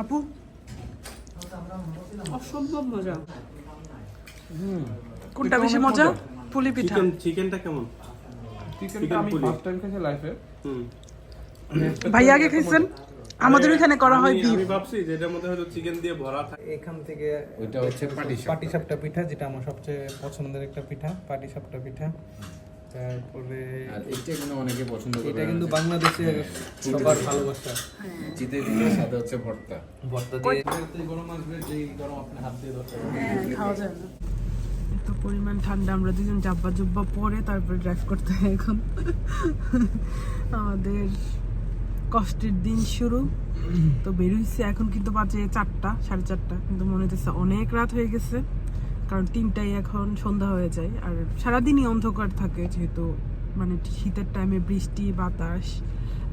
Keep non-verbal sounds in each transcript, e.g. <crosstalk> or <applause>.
আপু? অসম্ভব মজা। কোনটা বেশি মজা? পুলি পিঠা। চিকেনটা কেমন? চিকেনটা আমি ফার্স্ট টাইম খেয়েছি লাইফে হুম। ভাই আগে খাইছেন? আমাদের ওইখানে করা হয় বিফ আমি ভাবছি যে এটার মধ্যে হয়তো চিকেন দিয়ে ভরা থাকে। এখান থেকে ওইটা হচ্ছে পাটি পাটিসাপটা পিঠা যেটা আমার সবচেয়ে পছন্দের একটা পিঠা পাটিসাপটা পিঠা। তারপরে আর কিন্তু অনেকে পছন্দ করে এটা কিন্তু বাংলাদেশের সবার ভালোবাসা। চিতে দিয়ে সাথে হচ্ছে ভর্তা। ভর্তা দিয়ে গরম আসবে যেই গরম আপনি হাত দিয়ে ধরতে হ্যাঁ, খাওয়া যায় না। এত পরিমাণ ঠান্ডা আমরা দুজন জাব্বা জুব্বা পরে তারপর ড্রাইভ করতে হয় এখন। আমাদের কষ্টের দিন শুরু। তো বেরোইছে এখন কিন্তু বাজে চারটা সাড়ে চারটা। কিন্তু মনে হচ্ছে অনেক রাত হয়ে গেছে। কারণ তিনটায় এখন সন্ধ্যা হয়ে যায়। আর সারাদিনই অন্ধকার থাকে যেহেতু মানে শীতের টাইমে বৃষ্টি বাতাস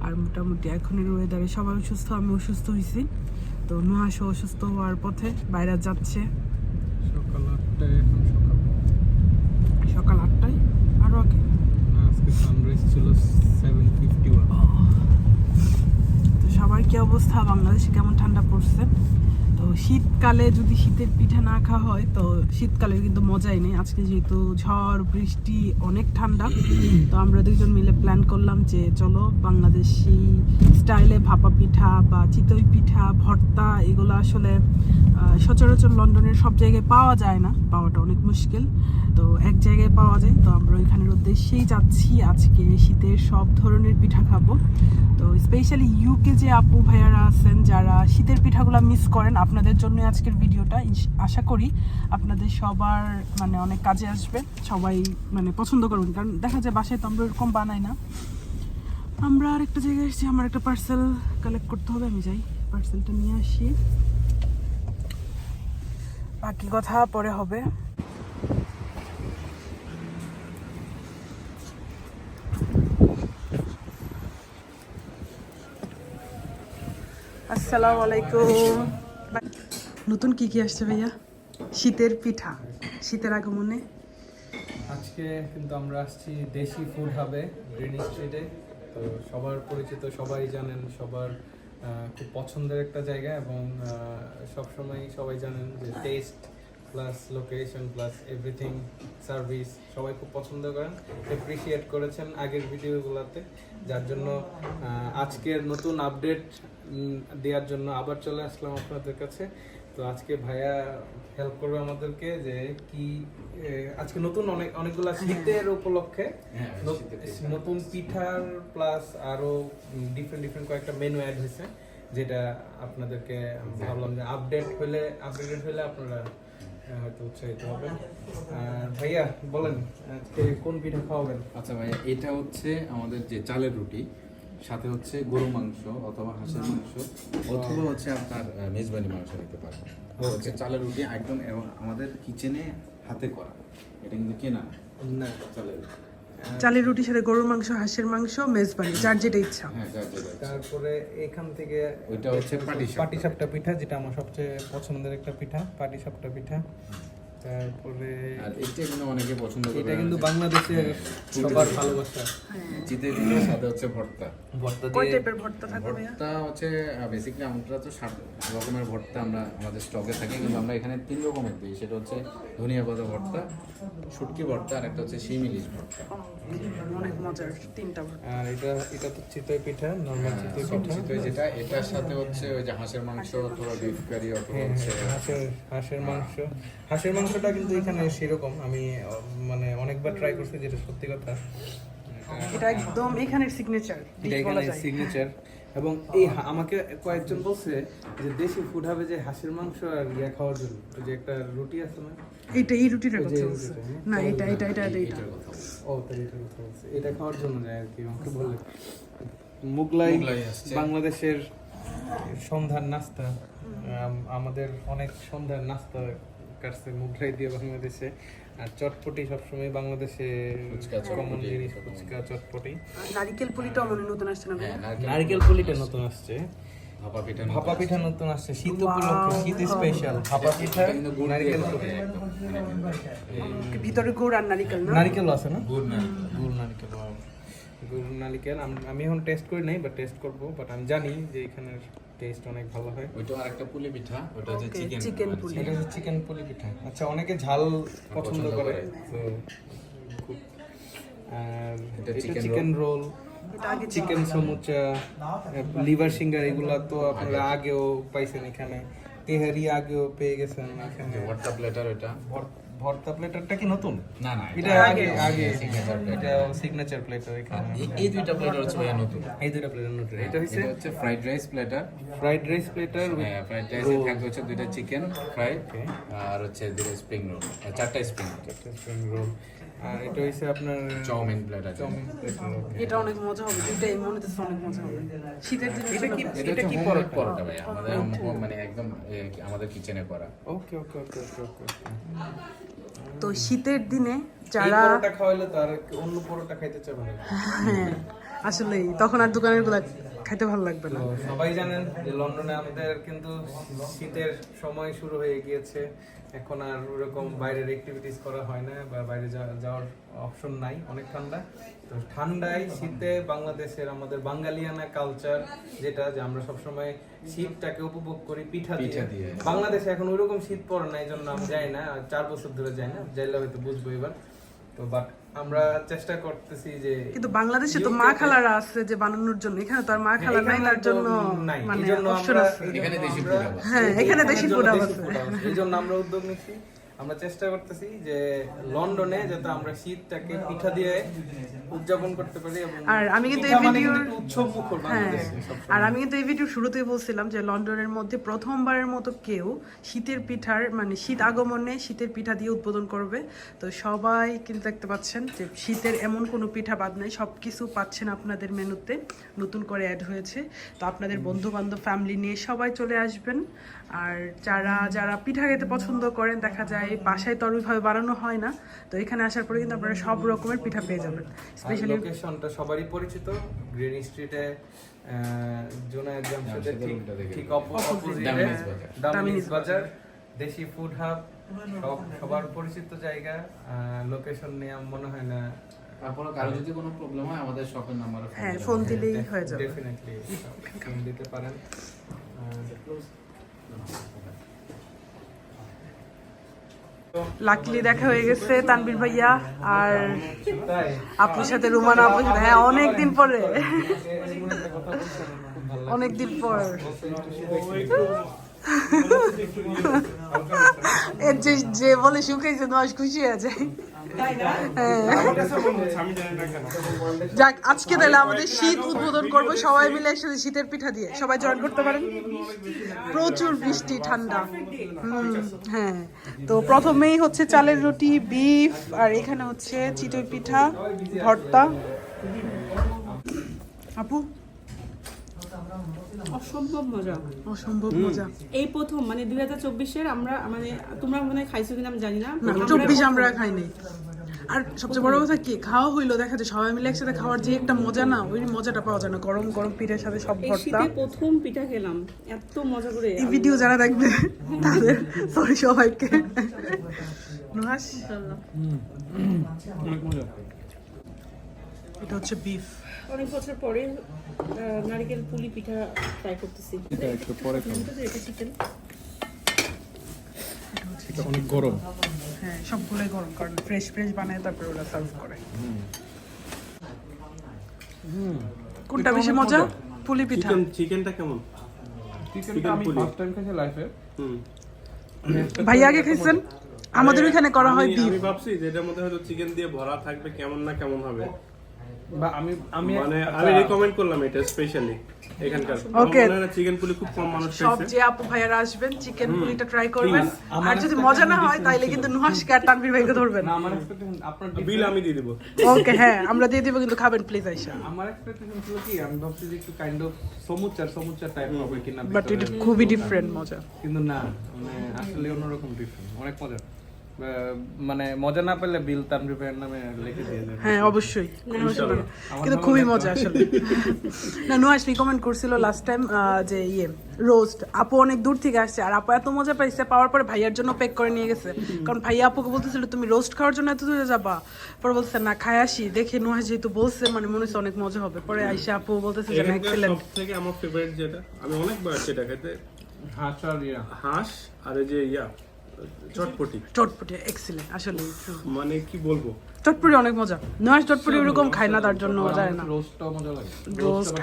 আর মোটামুটি এখনের ওয়েদারে সবাই অসুস্থ আমি অসুস্থ হয়েছি তো নুহাসও অসুস্থ হওয়ার পথে বাইরে যাচ্ছে। সকাল আটটায় এখন সকাল সকাল আটটায়? আরও আগে? আজকে সানরাইজ ছিল সেভেন ফিফটি তো সবার কি অবস্থা? বাংলাদেশে কেমন ঠান্ডা পড়ছে? তো শীতকালে যদি শীতের পিঠা না খাওয়া হয়, তো শীতকালে কিন্তু মজাই নেই। আজকে যেহেতু ঝড়, বৃষ্টি, অনেক ঠান্ডা, তো আমরা দুজন মিলে প্ল্যান করলাম যে চলো বাংলাদেশি স্টাইলে ভাপা পিঠা বা চিতই পিঠা, ভর্তা, এগুলো আসলে সচরাচর লন্ডনের সব জায়গায় পাওয়া যায় না, পাওয়াটা অনেক মুশকিল। তো এক জায়গায় পাওয়া যায়, তো আমরা ওইখানের উদ্দেশ্যেই যাচ্ছি। আজকে শীতের সব ধরনের পিঠা খাব। তো স্পেশালি ইউকে যে আপু ভাইয়ারা আছেন, যারা শীতের পিঠাগুলো মিস করেন, আপনাদের জন্য আজকের ভিডিওটা। আশা করি আপনাদের সবার মানে অনেক কাজে আসবে। সবাই মানে পছন্দ করবেন। কারণ দেখা যায় বাসায় তো আমরা এরকম বানাই না। আমরা আর একটা জায়গায় এসেছি, আমার একটা পার্সেল কালেক্ট করতে হবে, আমি যাই। পার্সেলটা নিয়ে আসি। বাকি কথা পরে হবে। আসসালামু আলাইকুম। নতুন কি কি আসছে ভাইয়া? শীতের পিঠা। শীতের আগমনে। আজকে কিন্তু আমরা আসছি দেশি ফুড হবে গ্রিন স্ট্রিটে তো সবার পরিচিত সবাই জানেন, সবার খুব পছন্দের একটা জায়গা এবং সবসময় সবাই জানেন যে taste plus location plus everything service সবাই খুব পছন্দ করেন অ্যাপ্রিসিয়েট করেছেন আগের ভিডিওগুলোতে যার জন্য আজকের নতুন আপডেট দেওয়ার জন্য আবার চলে আসলাম আপনাদের কাছে। তো আজকে ভাইয়া হেল্প করবে আমাদেরকে যে কি আজকে নতুন অনেক অনেকগুলা শীতের উপলক্ষে হ্যাঁ, শীতের পিঠা। নতুন পিঠার প্লাস আরও ডিফারেন্ট ডিফারেন্ট কয়েকটা মেনু অ্যাড হয়েছে যেটা আপনাদেরকে ভাবলাম যে আপডেট হলে আপডেটেড হলে আপনারা হয়তো উৎসাহিত হবেন। ভাইয়া বলেন কোন পিঠা খাওয়াবেন? আচ্ছা ভাইয়া এটা হচ্ছে আমাদের যে চালের রুটি সাথে হচ্ছে গরু মাংস অথবা হাঁসের মাংস অথবা হচ্ছে আপনার মেজবানি মাংস নিতে পারেন। হচ্ছে চালের রুটি একদম এবং আমাদের কিচেনে হাতে করা। এটা কিন্তু কেনা না, চালের রুটি। চালের রুটির সাথে গরুর মাংস হাঁসের মাংস মেজবানি যার যেটা ইচ্ছা। হ্যাঁ। তারপরে এখান থেকে ওইটা হচ্ছে পাটিসাপটা। পাটিসাপটা পিঠা যেটা আমার সবচেয়ে পছন্দের একটা পিঠা পাটিসাপটা পিঠা। তারপরে আর এটা কিন্তু অনেকে পছন্দ করে এটা কিন্তু বাংলাদেশের সবার ভালোবাসা। চিতে দিয়ে সাথে হচ্ছে ভর্তা। ভর্তা কয় দিয়ে টাইপের ভর্তা ভাইয়া? ভর্তা হচ্ছে বেসিকলি আমরা তো সাত রকমের ভর্তা আমরা আমাদের স্টকে থাকে কিন্তু আমরা এখানে তিন রকমের দিই। সেটা হচ্ছে ধনিয়া পাতা ভর্তা শুটকি ভর্তা আর একটা হচ্ছে শিম ইলিশ ভর্তা। অনেক মজার তিনটা ভর্তা। আর এটা এটা তো চিতই পিঠা নর্মাল চিতই পিঠা। সবচেয়ে যেটা এটার সাথে হচ্ছে ওই যে হাঁসের মাংস অথবা বিফ কারি অথবা হ্যাঁ, হচ্ছে হ্যাঁ, হাঁসের হাঁসের মাংস। হাঁসের মাংসটা কিন্তু এখানে সেরকম। আমি মানে অনেকবার ট্রাই করছি যেটা সত্যি কথা। এটা একদম এখানের সিগনেচার এটা এখানে সিগনেচার এবং এই আমাকে কয়েকজন বলছে যে দেশি ফুড হবে যে হাঁসের মাংস আর ইয়া খাওয়ার জন্য। ওই যে একটা রুটি আছে না? এইটা এই রুটিটার ওই কথা বলছে? রুটিটা, না এটা এটা এটা এটা। এটা কথা ও তাহলে এটার কথা বলছে। এটা খাওয়ার জন্য যায় আর কি আমাকে বললে মুগলাই মুগলাই বাংলাদেশের সন্ধ্যার নাস্তা। আমাদের অনেক সন্ধ্যার নাস্তা কাটছে মুগলাই দিয়ে বাংলাদেশে। আর চটপটি সবসময় বাংলাদেশে কমন জিনিস ফুচকা চটপটি। নারিকেল মনে নতুন আসছে না হ্যাঁ? নারকেল পুলিটা নতুন আসছে। ভাপা পিঠা ভাপা পিঠা নতুন আসছে। শীত. উপলক্ষে শীত স্পেশাল ভাপা পিঠা নারকেল। ভিতরে গুড় আর নারিকেল না? নারকেল আছে না? গুড় গুড় নারকেল. গরুর নালিকেল আমি এখন টেস্ট করি নাই বাট টেস্ট করব বাট আমি জানি যে এখানের টেস্ট অনেক ভালো হয়। ওইটা আর একটা পুলি পিঠা ওটা হচ্ছে চিকেন chicken পুলি। এটা হচ্ছে চিকেন পুলি পিঠা। আচ্ছা অনেকে ঝাল পছন্দ করে। তো আর এটা এটা chicken roll chicken samucha liver singer এগুলা তো আপনারা আগেও পাইছেন এখানে। তেহারি আগেও পেয়ে গেছেন এখানে। প্লেটার ওটা ভর- ভর্তা প্লেটারটা কি নতুন? না না এটা আগে আগে সিগনেচার এটা সিগনেচার প্লেটার এখানে। এই দুইটা প্লেটার হচ্ছে ভাইয়া নতুন। এই দুটো প্লেটার নতুন। এটা হচ্ছে হচ্ছে fried rice platter fried rice platter হ্যাঁ ফ্রাইড রাইসে থাকবে হচ্ছে দুইটা চিকেন ফ্রাই আর হচ্ছে দুইটা স্প্রিং রোল চারটা স্প্রিং রোল রোল আর এটা হচ্ছে আপনার চাউমিন প্লেট আছে চাউমিন প্লেটার এটা অনেক মজা হবে দুটাই মনে হচ্ছে অনেক মজা হবে। শীতের দিনে এটা কি এটা কি পরোটা? পরোটা ভাইয়া। আমাদের মানে একদম আমাদের কিচেনে করা। ওকে ওকে ওকে ওকে ওকে তো শীতের দিনে যারা পরোটা খাওয়াইলে তার অন্য পরোটা খাইতে চাবে না। হ্যাঁ আসলেই। তখন আর দোকানেরগুলা খাইতে ভালো লাগবে না। সবাই জানেন যে লন্ডনে আমাদের কিন্তু শীতের সময় শুরু হয়ে গিয়েছে। এখন আর ওরকম বাইরের অ্যাক্টিভিটিস করা হয় না বা বাইরে যাওয়ার অপশন নাই অনেক ঠান্ডা। তো ঠান্ডায় শীতে বাংলাদেশের আমাদের বাঙালিয়ানা কালচার যেটা যে আমরা সবসময় শীতটাকে উপভোগ করি পিঠা পিঠা দিয়ে। বাংলাদেশে এখন ওইরকম শীত পড়ে না এই জন্য আমি যাই না আর চার বছর ধরে যাই না যাইলে হয়তো বুঝব এবার। তো বাট আমরা চেষ্টা করতেছি যে কিন্তু বাংলাদেশে তো মা খালারা আছে যে বানানোর জন্য। এখানে তো আর মা খালা নাই তার জন্য নাই। মানে অপশন আছে। এখানে দেশি হ্যাঁ এখানে দেশি পোড়া আছে। এই জন্য আমরা উদ্যোগ নিচ্ছি। আমরা চেষ্টা করতেছি যে লন্ডনে যাতে আমরা শীতটাকে পিঠা দিয়ে উদযাপন করতে পারি আর আমি কিন্তু এই মানে ভিডিওর- হ্যাঁ আর আমি কিন্তু এই ভিডিও শুরুতেই বলছিলাম যে লন্ডনের মধ্যে প্রথমবারের মতো কেউ শীতের পিঠার মানে শীত আগমনে শীতের পিঠা দিয়ে উদ্বোধন করবে। তো সবাই কিন্তু দেখতে পাচ্ছেন যে শীতের এমন কোনো পিঠা বাদ নাই সব কিছু পাচ্ছেন আপনাদের মেনুতে। নতুন করে অ্যাড হয়েছে। তো আপনাদের বন্ধু বান্ধব ফ্যামিলি নিয়ে সবাই চলে আসবেন। আর যারা যারা পিঠা খেতে পছন্দ করেন দেখা যায় বাসায় তো ওইভাবে বানানো হয় না। তো এখানে আসার পরে কিন্তু আপনারা সব রকমের পিঠা পেয়ে যাবেন। স্পেশালি লোকেশনটা সবারই পরিচিত। গ্রিন স্ট্রিটে জুনায়দ জামশেদের ঠিক ঠিক অপোজিটে দামিনীজ বাজার। দেশি ফুড হাব সব সবার পরিচিত জায়গা। লোকেশন নিয়ে আমার মনে হয় না তারপরে কারও যদি কোনো প্রবলেম হয় আমাদের শপের নাম্বারে হ্যাঁ ফোন দিলেই হয়ে যাবে। ডেফিনেটলি ফোন দিতে পারেন। লাকলি দেখা হয়ে গেছে তানবীর ভাইয়া আর আপুর সাথে রুমানা আপুর সাথে হ্যাঁ অনেকদিন পরে এমন একটা কথা বলছেন আমার খুব ভালো লাগছে। অনেক দিন পর এর যে বলে শুকাইছে তোমার খুশি আছে। যাক, আজকে তাহলে আমাদের শীত উদ্বোধন করব। সবাই মিলে একসাথে শীতের পিঠা দিয়ে। সবাই জয়েন করতে পারেন। প্রচুর বৃষ্টি, ঠান্ডা। হ্যাঁ। তো প্রথমেই হচ্ছে চালের রুটি, বিফ, আর এখানে হচ্ছে চিতই পিঠা, ভর্তা। আপু? অসম্ভব মজা। অসম্ভব মজা। এই প্রথম মানে দুই হাজার চব্বিশের আমরা মানে তোমরা মনে হয় খাইছো কিনা আমি জানি না। চব্বিশ আমরা খাইনি। আর সবচেয়ে বড় কথা কি খাওয়া হইল দেখা যায় সবাই মিলে একসাথে খাওয়ার যে একটা মজা না ওই মজাটা পাওয়া যায় না। গরম গরম পিঠের সাথে সব ভর্তা। প্রথম পিঠা খেলাম। এত মজা করে এই ভিডিও যারা দেখবে তাদের সরি সবাইকে। নুহাস এটা হচ্ছে বিফ অনেক বছর পরে নারকেল পুলি পিঠা ট্রাই করতেছি। এটা চিকেন এটা অনেক গরম। হ্যাঁ সবগুলোই গরম কারণ ফ্রেশ ফ্রেশ বানায় তারপরে ওরা সার্ভ করে। কোনটা বেশি মজা? পুলি পিঠা। চিকেনটা কেমন? চিকেনটা আমি ফার্স্ট টাইম খাইছি লাইফে হুম। ভাইয়া আগে খাইছেন? আমাদের ওইখানে করা হয় বিফ আমি ভাবছি যে এটার মধ্যে হয়তো চিকেন দিয়ে ভরা থাকবে কেমন না কেমন হবে। বা আমি আমি মানে আমি রিকমেন্ড করলাম এটা স্পেশালি এখানকার। Okay. চিকেন পুলি খুব কম মানুষ সব যে আপু ভাইয়ারা আসবেন চিকেন পুলিটা ট্রাই করবেন। আর যদি মজা না হয় difference কিন্তু নুহাসকে আর তানভীর ভাইকে ধরবেন? না আমার এক্সপেকটেশন আপনার বিল আমি দিয়ে দেবো। ওকে হ্যাঁ আমরা দিয়ে দিব কিন্তু খাবেন প্লিজ আইসা আমার এক্সপেকটেশন ছিল কি আমি ভাবছি যে একটু কাইন্ড অফ সমুচার সমুচার টাইপ হবে কিনা বাট এটা খুবই ডিফারেন্ট মজা। কিন্তু না মানে আসলে অন্যরকম ডিফারেন্ট অনেক মজা মানে মজা না পেলে বিল নামে লিখে দিয়ে দেবেন হ্যাঁ অবশ্যই। কিন্তু খুবই মজা আসলে। না করছিল লাস্ট টাইম যে ইয়ে রোস্ট আপু অনেক দূর থেকে আসছে আর আপু এত মজা পাইছে পাওয়ার পরে ভাইয়ার জন্য প্যাক করে নিয়ে গেছে। কারণ ভাইয়া আপুকে বলতেছিল তুমি রোস্ট খাওয়ার জন্য এত দূরে যাবা? পরে বলছে না খাই আসি। দেখে নুহাস যেহেতু বলছে মানে মনে হচ্ছে অনেক মজা হবে। পরে আইসা আপু বলতেছে যে এক্সেলেন্ট আমার ফেভারিট যেটা আমি অনেকবার সেটা খেতে হাঁস আর ইয়া। হাঁস আর এই যে ইয়া চটপটি। চটপটি এক্সেলেন্ট আসলে মানে কি বলব? চটপটি অনেক মজা। নুহাস চটপটি ওরকম খায় না তার জন্য যায় না। রোস্টটাও মজা লাগে। রোস্ট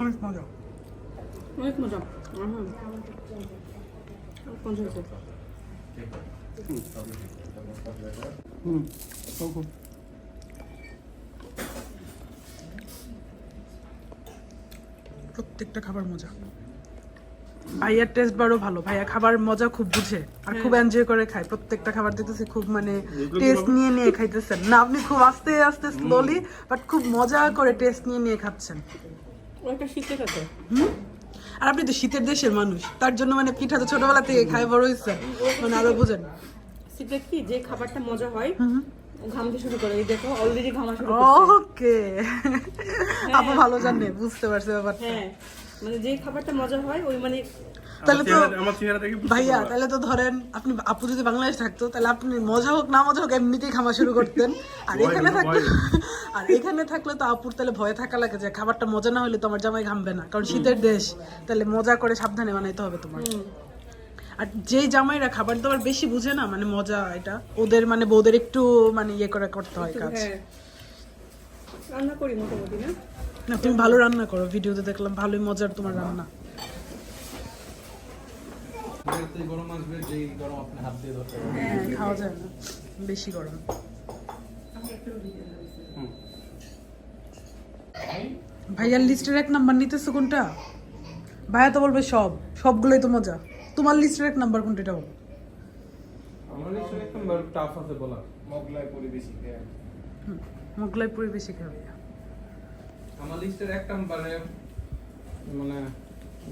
অনেক মজা। অনেক মজা। হুম পঞ্চাশ হাজার প্রত্যেকটা খাবার মজা। ভাইয়ার টেস্ট বারও ভালো। ভাইয়া খাবার মজা খুব বুঝে আর খুব এনজয় করে খায়। প্রত্যেকটা খাবার দেখতেছি খুব মানে টেস্ট নিয়ে নিয়ে খাইতেছেন। না আপনি খুব আস্তে আস্তে স্লোলি বাট খুব মজা করে টেস্ট নিয়ে নিয়ে খাচ্ছেন। শীতের আর আপনি তো শীতের দেশের মানুষ। তার জন্য মানে পিঠা তো ছোটবেলা থেকে খাই বড় হয়েছে মানে আরও বুঝেন। শীতে কি যে খাবারটা মজা হয় ঘামতে শুরু করে এই দেখো অলরেডি ঘামা শুরু করছে। ওকে। আপু ভালো জানে বুঝতে পারছে ব্যাপারটা। হ্যাঁ মানে যে খাবারটা মজা হয় ওই মানে তাহলে তো ভাইয়া তাহলে তো ধরেন আপনি আপু যদি বাংলাদেশ থাকতো তাহলে আপনি মজা হোক না মজা হোক এমনিতেই খাওয়া শুরু করতেন। আর এখানে থাকলে আর এখানে থাকলে তো আপুর তাহলে ভয় থাকা লাগে যে খাবারটা মজা না হলে তো আমার জামাই ঘামবে না। কারণ শীতের দেশ তাহলে মজা করে সাবধানে বানাইতে হবে তোমার। আর যেই জামাইরা খাবার দাবার বেশি বুঝে না মানে মজা এটা ওদের মানে বউদের একটু মানে ইয়ে করে করতে হয় কাজ। হ্যাঁ। রান্না করি মোটামুটি না? না তুমি ভালো রান্না করো ভিডিওতে দেখলাম ভালোই মজার তোমার রান্না। গরম আসবে যেই গরম আপনি হাত দিয়ে ধরতে হ্যাঁ খাওয়া যায় না বেশি গরম। ভাইয়ার লিস্টের এক নাম্বার নিতেছো কোনটা? ভাইয়া তো বলবে সব সবগুলোই তো মজা। তোমার লিস্টের এক নাম্বার কোনটা এটা বলো। আমার কাছে একদম টাফ আছে বলা। মোগলাই পুরি বেশি খাবে আমার লিস্টের এক নম্বরে মানে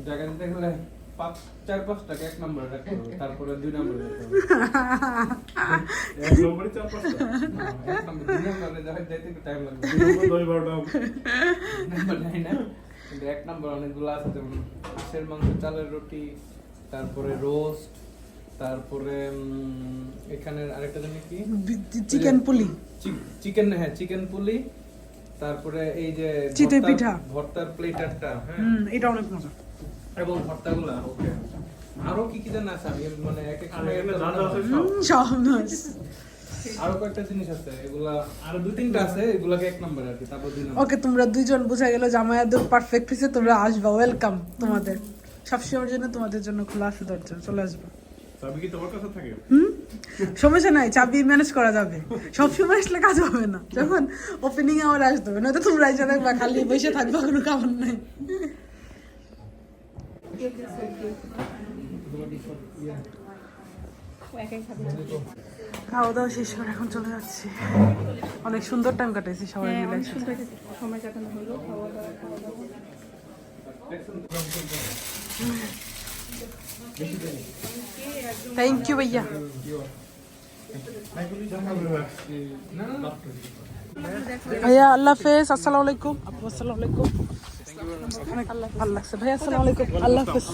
জায়গা দিতে গেলে পাঁচ চার পাঁচ এক নম্বরে রাখতে হবে তারপরে দুই নম্বরে রাখতে হবে। <laughs> এক নম্বরই চার পাঁচটা। এক নম্বর দুই নম্বরে যাই- যাইতে একটু টাইম লাগবে। দুই নম্বর দই বারোটা নাম্বার নাই না কিন্তু এক নম্বর অনেকগুলো আছে যেমন হাঁসের মাংস চালের রুটি তারপরে রোস্ট তারপরে উম, এখানের আরেকটা জানি কি? চিকেন পুলি। চিকেন হ্যাঁ চিকেন পুলি তারপরে এই যে চিতই পিঠা। ভর্তার প্লেটারটা হ্যাঁ। এটা অনেক মজা। এবং ভর্তাগুলা ওকে আরও কি কি জানা আছে? আমি মানে এক এক এখানে। সব। সব আরও কয়েকটা জিনিস আছে এগুলা আরও দুই তিনটা আছে এগুলাকে এক নম্বরে আর কি তারপর দুই নম্বর। ওকে তোমরা দুইজন বোঝা গেল জামায়াদের পারফেক্ট হয়েছে তোমরা আসবা। ওয়েলকাম তোমাদের। সবসময়ের জন্য তোমাদের জন্য খোলা আছে দরজা চলে আসবা। চাবি কি তোমার কাছে থাকে? হুম? সমস্যা নাই চাবি ম্যানেজ করা যাবে। সব সময় আসলে কাজ হবে না। যখন ওপেনিং আওয়ার আসতে হবে নয়তো তোমরা এসে দেখবা খালি বসে থাকবা কোনো কামড় নাই। ও একাই খাবে খাওয়া দাওয়া শেষ করে এখন চলে যাচ্ছি। অনেক সুন্দর টাইম কাটাইছি সবাই হ্যাঁ মিলে সময় কাটানো হলো খাওয়া দাওয়া খাওয়া দাওয়া। থ্যাংক ইউ ভাইয়া ভাইয়া আল্লাহ হাফেজ আসসালামু আলাইকুম আপু আসসালামু আলাইকুম আল্লাহ ভালো লাগছে ভাইয়া আসসালামু আলাইকুম আল্লাহ হাফেজ